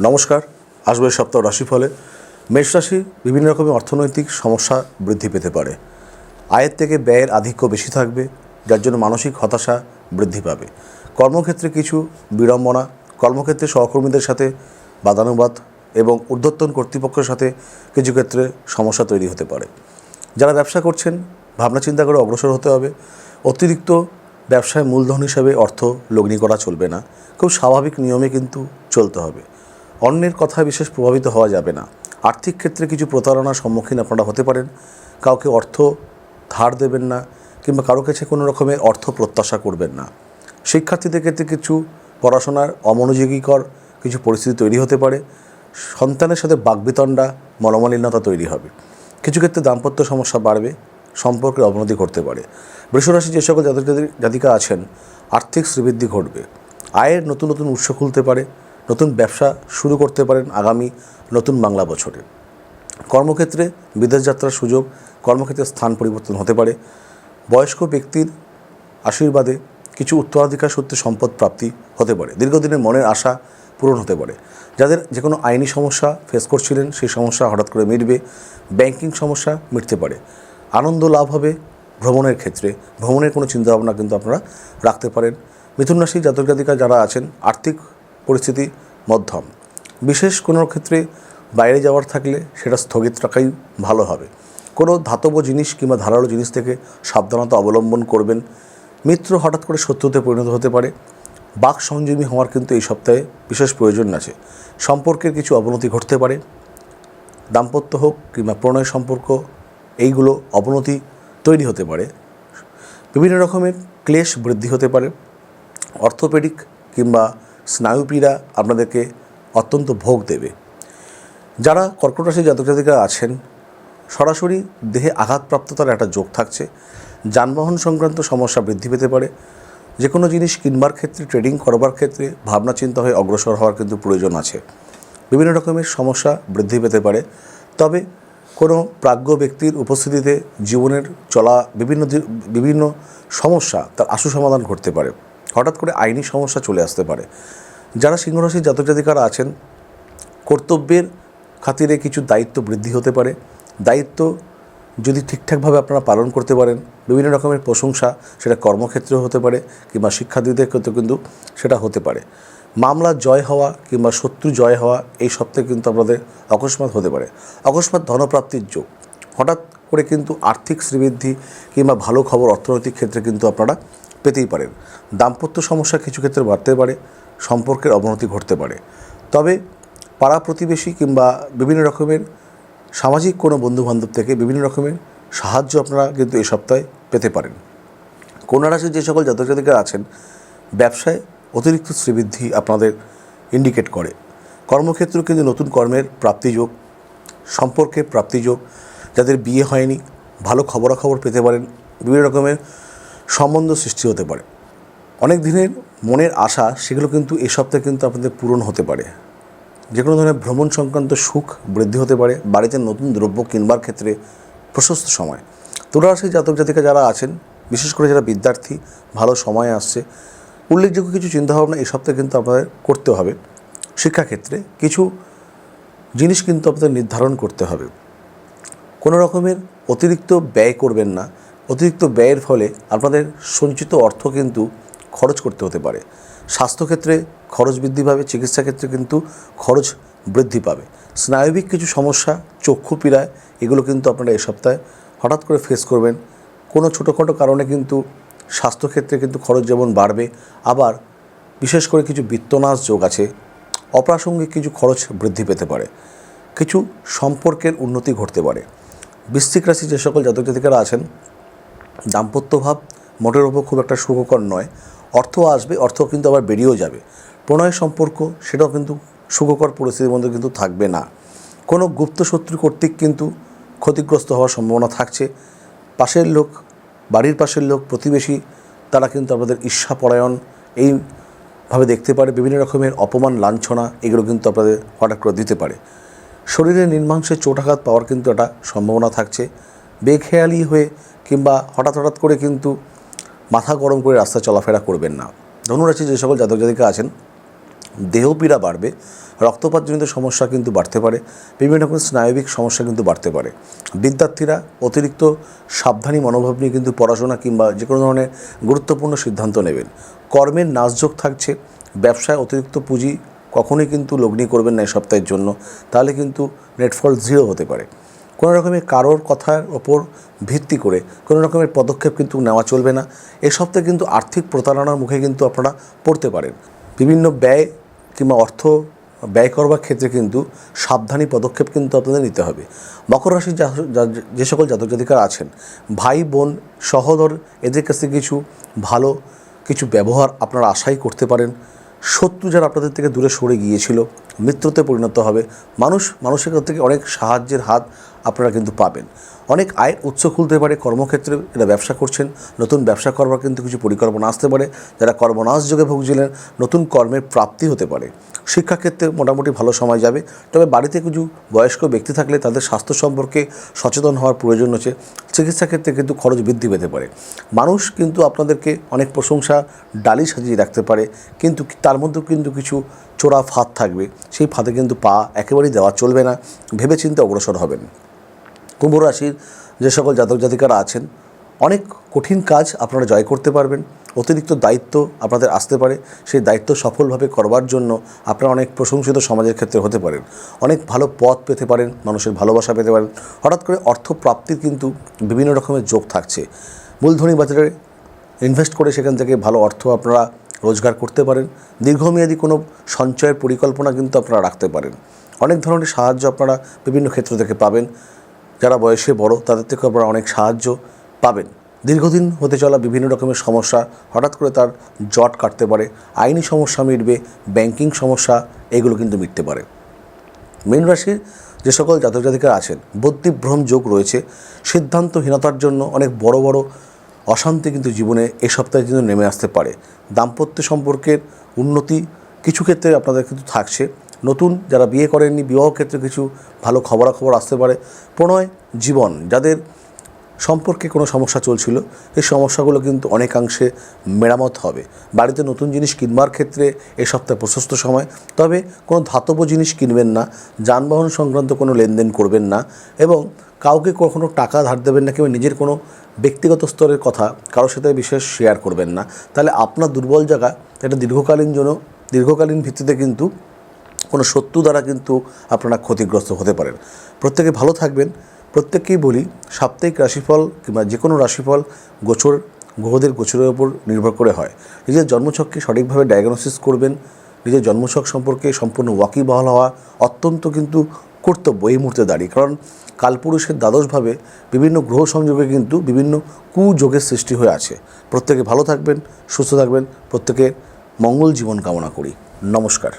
নমস্কার আসবে সপ্তাহ রাশিফলে মেষ রাশি বিভিন্ন রকমের অর্থনৈতিক সমস্যা বৃদ্ধি পেতে পারে। আয়ের থেকে ব্যয়ের আধিক্য বেশি থাকবে, যার জন্য মানসিক হতাশা বৃদ্ধি পাবে। কর্মক্ষেত্রে কিছু বিড়ম্বনা, কর্মক্ষেত্রে সহকর্মীদের সাথে বাদানুবাদ এবং ঊর্ধ্বতন কর্তৃপক্ষের সাথে কিছু ক্ষেত্রে সমস্যা তৈরি হতে পারে। যারা ব্যবসা করছেন, ভাবনা চিন্তা করে অগ্রসর হতে হবে। অতিরিক্ত ব্যবসায় মূলধন হিসাবে অর্থ লগ্নি করা চলবে না। খুব স্বাভাবিক নিয়মে কিন্তু চলতে হবে। অন্যের কথা বিশেষ প্রভাবিত হওয়া যাবে না। আর্থিক ক্ষেত্রে কিছু প্রতারণার সম্মুখীন আপনারা হতে পারেন। কাউকে অর্থ ধার দেবেন না কিংবা কারও কাছে কোনো রকমের অর্থ প্রত্যাশা করবেন না। শিক্ষার্থীদের ক্ষেত্রে কিছু পড়াশোনার অমনোযোগীকর কিছু পরিস্থিতি তৈরি হতে পারে। সন্তানের সাথে বাকবিতণ্ডা মনোমালিন্যতা তৈরি হবে। কিছু ক্ষেত্রে দাম্পত্য সমস্যা বাড়বে, সম্পর্কের অবনতি ঘটতে পারে। বৃষরাশি যে সকল জাতক জাতি- জাতিকা আছেন, আর্থিক শ্রীবৃদ্ধি ঘটবে। আয়ের নতুন নতুন উৎস খুলতে পারে। নতুন ব্যবসা শুরু করতে পারেন আগামী নতুন বাংলা বছরে। কর্মক্ষেত্রে বিদেশ যাত্রার সুযোগ, কর্মক্ষেত্রে স্থান পরিবর্তন হতে পারে। বয়স্ক ব্যক্তির আশীর্বাদে কিছু উত্তরাধিকার সূত্রে সম্পদ প্রাপ্তি হতে পারে। দীর্ঘদিনের মনের আশা পূরণ হতে পারে। যাদের যে কোনো আইনি সমস্যা ফেস করছিলেন, সেই সমস্যা হঠাৎ করে মিটবে। ব্যাংকিং সমস্যা মিটতে পারে। আনন্দ লাভ হবে ভ্রমণের ক্ষেত্রে। ভ্রমণের কোনো চিন্তাভাবনা কিন্তু আপনারা রাখতে পারেন। মিথুন রাশি জাতক যারা আছেন, আর্থিক পরিস্থিতি মধ্যম। বিশেষ কোনো ক্ষেত্রে বাইরে যাওয়ার থাকলে সেটা স্থগিত রাখাই ভালো হবে। কোনো ধাতব জিনিস কিংবা ধারালো জিনিস থেকে সাবধানতা অবলম্বন করবেন। মিত্র হঠাৎ করে শত্রুতে পরিণত হতে পারে। বাক সংযমী হওয়ার কিন্তু এই সপ্তাহে বিশেষ প্রয়োজন আছে। সম্পর্কের কিছু অবনতি ঘটতে পারে। দাম্পত্য হোক কিংবা প্রণয় সম্পর্ক, এইগুলো অবনতি তৈরি হতে পারে। বিভিন্ন রকমের ক্লেশ বৃদ্ধি হতে পারে। অর্থোপেডিক কিংবা স্নায়ুপীড়া আপনাদেরকে অত্যন্ত ভোগ দেবে। যারা কর্কট রাশি জাতক জাতিকারা আছেন, সরাসরি দেহে আঘাতপ্রাপ্ততার একটা যোগ থাকছে। যানবাহন সংক্রান্ত সমস্যা বৃদ্ধি পেতে পারে। যে কোনো জিনিস কিনবার ক্ষেত্রে, ট্রেডিং করবার ক্ষেত্রে ভাবনা চিন্তা হয়ে অগ্রসর হওয়ার কিন্তু প্রয়োজন আছে। বিভিন্ন রকমের সমস্যা বৃদ্ধি পেতে পারে। তবে কোনো প্রাজ্ঞ ব্যক্তির উপস্থিতিতে জীবনের চলা বিভিন্ন বিভিন্ন সমস্যা তার আশু সমাধান ঘটতে পারে। হঠাৎ করে আইনি সমস্যা চলে আসতে পারে। যারা সিংহরাশির জাতক আছেন, কর্তব্যের খাতিরে কিছু দায়িত্ব বৃদ্ধি হতে পারে। দায়িত্ব যদি ঠিকঠাকভাবে আপনারা পালন করতে পারেন, বিভিন্ন রকমের প্রশংসা, সেটা কর্মক্ষেত্রেও হতে পারে কিংবা শিক্ষার্থীদের ক্ষেত্রে কিন্তু সেটা হতে পারে। মামলা জয় হওয়া কিংবা শত্রু জয় হওয়া এই সপ্তাহে কিন্তু আপনাদের অকস্মাৎ হতে পারে। অকস্মাৎ ধনপ্রাপ্তির যোগ। হঠাৎ করে কিন্তু আর্থিক শ্রীবৃদ্ধি কিংবা ভালো খবর অর্থনৈতিক ক্ষেত্রে কিন্তু আপনারা পেতেই পারেন দাম্পত্য সমস্যা কিছু ক্ষেত্রে বাড়তে পারে, সম্পর্কের অবনতি ঘটতে পারে। তবে পাড়া প্রতিবেশী কিংবা বিভিন্ন রকমের সামাজিক কোনো বন্ধুবান্ধব থেকে বিভিন্ন রকমের সাহায্য আপনারা কিন্তু এই সপ্তাহে পেতে পারেন। কন্যা রাশির যে সকল জাতক আছেন, ব্যবসায় অতিরিক্ত শ্রীবৃদ্ধি আপনাদের ইন্ডিকেট করে। কর্মক্ষেত্রেও কিন্তু নতুন কর্মের প্রাপ্তিযোগ সম্পর্কে প্রাপ্তিযোগ যাদের বিয়ে হয়নি, ভালো খবরাখবর পেতে পারেন, বিভিন্ন রকমের সম্বন্ধ সৃষ্টি হতে পারে। অনেক দিনের মনের আশা, সেগুলো কিন্তু এ সপ্তাহে কিন্তু আপনাদের পূরণ হতে পারে। যে কোনো ধরনের ভ্রমণ সংক্রান্ত সুখ বৃদ্ধি হতে পারে, বাড়িতে নতুন দ্রব্য কিনবার ক্ষেত্রে প্রশস্ত সময়। তুলারাশি জাতক জাতিকা যারা আছেন, বিশেষ করে যারা বিদ্যার্থী, ভালো সময় আসছে, উল্লেখযোগ্য কিছু চিন্তাভাবনা এই সপ্তাহে কিন্তু আপনাদের করতে হবে। শিক্ষাক্ষেত্রে কিছু জিনিস কিন্তু আপনাদের নির্ধারণ করতে হবে। কোনো রকমের অতিরিক্ত ব্যয় করবেন না। অতিরিক্ত ব্যয়ের ফলে আপনাদের সঞ্চিত অর্থ কিন্তু খরচ করতে হতে পারে। স্বাস্থ্যক্ষেত্রে খরচ বৃদ্ধি পাবে চিকিৎসা ক্ষেত্রে কিন্তু খরচ বৃদ্ধি পাবে। স্নায়বিক কিছু সমস্যা, চক্ষু পীড়ায়, এগুলো কিন্তু আপনারা এই সপ্তাহে হঠাৎ করে ফেস করবেন। কোনো ছোটোখাটো কারণে কিন্তু স্বাস্থ্যক্ষেত্রে কিন্তু খরচ যেমন বাড়বে, আবার বিশেষ করে কিছু বিত্তনাশ যোগ আছে, অপ্রাসঙ্গিক কিছু খরচ বৃদ্ধি পেতে পারে। কিছু সম্পর্কের উন্নতি ঘটতে পারে। বৃশ্চিক রাশি যে সকল জাতক জাতিকারা আছেন দাম্পত্য ভাব মোটের ওপর খুব একটা সুখকর নয়। অর্থ আসবে অর্থ কিন্তু আবার বেরিয়েও যাবে। প্রণয় সম্পর্ক, সেটাও কিন্তু সুখকর পরিস্থিতির মধ্যে কিন্তু থাকবে না। কোনো গুপ্ত শত্রু কর্তৃক কিন্তু ক্ষতিগ্রস্ত হওয়ার সম্ভাবনা থাকছে। পাশের লোক, বাড়ির পাশের লোক, প্রতিবেশী, তারা কিন্তু আপনাদের ঈর্ষাপরায়ণ। এইভাবে দেখতে পারে, বিভিন্ন রকমের অপমান, লাঞ্ছনা, এগুলো কিন্তু আপনাদের হঠাৎ করে দিতে পারে। শরীরে নির্মাংসে চোটাঘাত পাওয়ার কিন্তু একটা সম্ভাবনা থাকছে। বেখেয়ালি হয়ে কিংবা হঠাৎ হঠাৎ করে কিন্তু মাথা গরম করে রাস্তা চলাফেরা করবেন না। ধনুরাশি যে সকল জাতক জাতিকা আছেন, দেহপীড়া বাড়বে, রক্তপাতজনিত সমস্যা কিন্তু বাড়তে পারে, বিভিন্ন রকম স্নায়বিক সমস্যা কিন্তু বাড়তে পারে। বিদ্যার্থীরা অতিরিক্ত সাবধানী মনোভাব নিয়ে কিন্তু পড়াশোনা কিংবা যে কোনো ধরনের গুরুত্বপূর্ণ সিদ্ধান্ত নেবেন। কর্মের নাচযোগ থাকছে, ব্যবসায় অতিরিক্ত পুঁজি কখনোই কিন্তু লগ্নি করবেন না এই সপ্তাহের জন্য, তাহলে কিন্তু নেটফল জিরো হতে পারে। কোনো রকমের কারোর কথার ওপর ভিত্তি করে, কোনো রকমের পদক্ষেপ কিন্তু নেওয়া চলবে না। এই সপ্তাহে কিন্তু আর্থিক প্রতারণার মুখে কিন্তু আপনারা পড়তে পারেন। বিভিন্ন ব্যয় কিংবা অর্থ ব্যয় করবার ক্ষেত্রে কিন্তু সাবধানী পদক্ষেপ কিন্তু আপনাদের নিতে হবে। মকর রাশির যা- সকল জাতক জাতিকারা আছেন, ভাই, বোন, সহোদর, এদের কাছ কিছু ভালো কিছু ব্যবহার আপনারা আশাই করতে পারেন। শত্রু যারা আপনাদের থেকে দূরে সরে গিয়েছিল মিত্রতে পরিণত হবে। মানুষ, মানুষের থেকে অনেক সাহায্যের হাত আপনারা কিন্তু পাবেন। অনেক আয়ের উৎস খুলতে পারে কর্মক্ষেত্রে যারা ব্যবসা করছেন। নতুন ব্যবসা করবার কিন্তু কিছু পরিকল্পনা আসতে পারে। যারা কর্মনাশ যোগে ভুগছিলেন, নতুন কর্মের প্রাপ্তি হতে পারে। শিক্ষাক্ষেত্রে মোটামুটি ভালো সময় যাবে। তবে বাড়িতে কিছু বয়স্ক ব্যক্তি থাকলে তাদের স্বাস্থ্য সম্পর্কে সচেতন হওয়ার প্রয়োজন আছে চিকিৎসা ক্ষেত্রে কিন্তু খরচ বৃদ্ধি পেতে পারে। মানুষ কিন্তু আপনাদেরকে অনেক প্রশংসা, ডালি সাজিয়ে রাখতে পারে। কিন্তু তার মধ্যেও কিন্তু কিছু চোরা ফাঁদ থাকবে। সেই ফাঁদে কিন্তু পা একেবারেই দেওয়া চলবে না। ভেবেচিন্তে অগ্রসর হবেন। কুম্ভ রাশির যে সকল জাতক জাতিকারা আছেন, অনেক কঠিন কাজ আপনারা জয় করতে পারবেন। অতিরিক্ত দায়িত্ব আপনাদের আসতে পারে। সেই দায়িত্ব সফলভাবে করবার জন্য আপনারা অনেক প্রশংসিত সমাজের ক্ষেত্রে হতে পারেন। অনেক ভালো পথ পেতে পারেন, মানুষের ভালোবাসা পেতে পারেন। হঠাৎ করে অর্থ প্রাপ্তির কিন্তু বিভিন্ন রকমের যোগ থাকছে। মূলধনী বাজারে ইনভেস্ট করে সেখান থেকে ভালো অর্থ আপনারা রোজগার করতে পারেন। দীর্ঘমেয়াদী কোনো সঞ্চয়ের পরিকল্পনা কিন্তু আপনারা রাখতে পারেন। অনেক ধরনের সাহায্য আপনারা বিভিন্ন ক্ষেত্র থেকে পাবেন। যারা বয়সে বড়, তাদের থেকে আপনারা অনেক সাহায্য পাবেন। দীর্ঘদিন হতে চলা বিভিন্ন রকমের সমস্যা হঠাৎ করে তার জট কাটতে পারে। আইনি সমস্যা মিটবে, ব্যাংকিং সমস্যা, এগুলো কিন্তু মিটতে পারে। মীন রাশির যে সকল জাতক জাতিকা আছেন, বুদ্ধিভ্রম যোগ রয়েছে। সিদ্ধান্তহীনতার জন্য অনেক বড় বড় অশান্তি কিন্তু জীবনে এ সপ্তাহে কিন্তু নেমে আসতে পারে। দাম্পত্য সম্পর্কের উন্নতি কিছু ক্ষেত্রে আপনাদের কিন্তু থাকছে। নতুন যারা বিয়ে করেননি, বিবাহ ক্ষেত্রে কিছু ভালো খবরাখবর আসতে পারে। প্রণয়, জীবন, যাদের সম্পর্কে কোনো সমস্যা চলছিল? এই সমস্যাগুলো কিন্তু অনেকাংশে মেরামত হবে। বাড়িতে নতুন জিনিস কিনবার ক্ষেত্রে এ সপ্তাহে প্রশস্ত সময়। তবে কোনো ধাতব জিনিস কিনবেন না, যানবাহন সংক্রান্ত কোনো লেনদেন করবেন না এবং কাউকে কখনো টাকা ধার দেবেন না কিংবা নিজের কোনো ব্যক্তিগত স্তরের কথা কারোর সাথে বিশেষ শেয়ার করবেন না। তাহলে আপনার দুর্বল জায়গা, এটা দীর্ঘকালীন জন্য, দীর্ঘকালীন ভিত্তিতে কিন্তু কোনো শত্রু দ্বারা কিন্তু আপনারা ক্ষতিগ্রস্ত হতে পারেন। প্রত্যেকে ভালো থাকবেন। প্রত্যেককেই বলি, সাপ্তাহিক রাশিফল কিংবা যে কোনো রাশিফল গোচর, গ্রহদের গোচরের ওপর নির্ভর করে হয়। নিজের জন্মছককে সঠিকভাবে ডায়াগনোসিস করবেন, নিজের জন্মছক সম্পর্কে সম্পূর্ণ ওয়াকিবহাল হওয়া অত্যন্ত কিন্তু কর্তব্য এই মুহূর্তে দাঁড়িয়ে। কারণ কালপুরুষের দ্বাদশভাবে বিভিন্ন গ্রহ সংযোগে কিন্তু বিভিন্ন কুযোগের সৃষ্টি হয়ে আছে। প্রত্যেকে ভালো থাকবেন, সুস্থ থাকবেন, প্রত্যেকে মঙ্গল জীবন কামনা করি। নমস্কার।